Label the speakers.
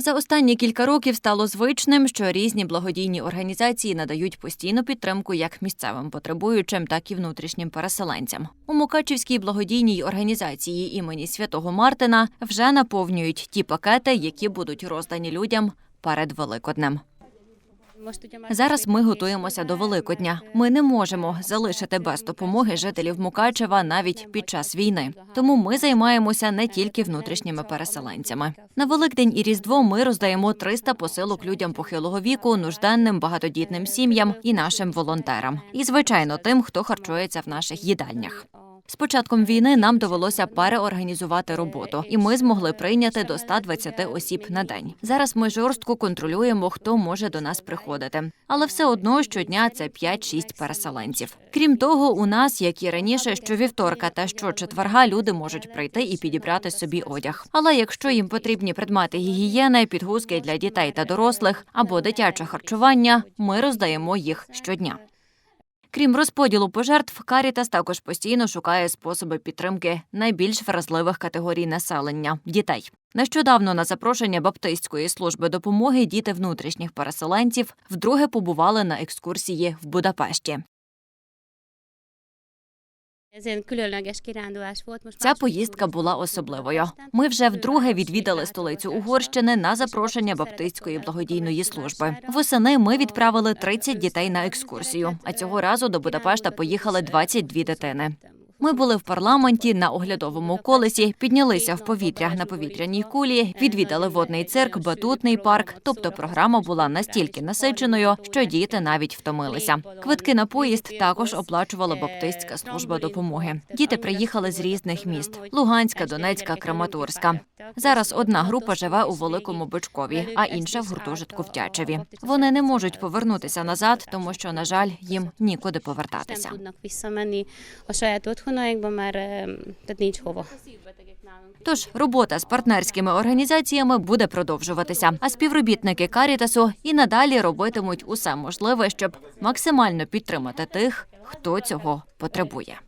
Speaker 1: За останні кілька років стало звичним, що різні благодійні організації надають постійну підтримку як місцевим потребуючим, так і внутрішнім переселенцям. У Мукачівській благодійній організації імені святого Мартина вже наповнюють ті пакети, які будуть роздані людям перед Великоднем. Зараз ми готуємося до Великодня. Ми не можемо залишити без допомоги жителів Мукачева навіть під час війни. Тому ми займаємося не тільки внутрішніми переселенцями. На Великдень і Різдво ми роздаємо 300 посилок людям похилого віку, нужденним, багатодітним сім'ям і нашим волонтерам. І звичайно, тим, хто харчується в наших їдальнях. З початком війни нам довелося переорганізувати роботу, і ми змогли прийняти до 120 осіб на день. Зараз ми жорстко контролюємо, хто може до нас приходити. Але все одно щодня це 5-6 переселенців. Крім того, у нас, як і раніше, щовівторка та щочетверга люди можуть прийти і підібрати собі одяг. Але якщо їм потрібні предмети гігієни, підгузки для дітей та дорослих або дитяче харчування, ми роздаємо їх щодня. Крім розподілу пожертв, Карітас також постійно шукає способи підтримки найбільш вразливих категорій населення дітей. Нещодавно на запрошення Баптистської служби допомоги діти внутрішніх переселенців вдруге побували на екскурсії в Будапешті. Ця поїздка була особливою. Ми вже вдруге відвідали столицю Угорщини на запрошення Баптистської благодійної служби. Восени ми відправили 30 дітей на екскурсію. А цього разу до Будапешта поїхали 22 дитини. Ми були в парламенті на оглядовому колесі, піднялися в повітря на повітряній кулі, відвідали водний цирк, батутний парк. Тобто програма була настільки насиченою, що діти навіть втомилися. Квитки на поїзд також оплачувала Баптистська служба допомоги. Діти приїхали з різних міст: Луганська, Донецька, Краматорська. Зараз одна група живе у Великому Бичкові, а інша в гуртожитку в Тячеві. Вони не можуть повернутися назад, тому що, на жаль, їм нікуди повертатися.
Speaker 2: Nem якби tehát nincs hova.
Speaker 1: Тож робота з партнерськими організаціями буде продовжуватися. А співробітники Карітасу і надалі робитимуть усе можливе, щоб максимально підтримати тих, хто цього потребує.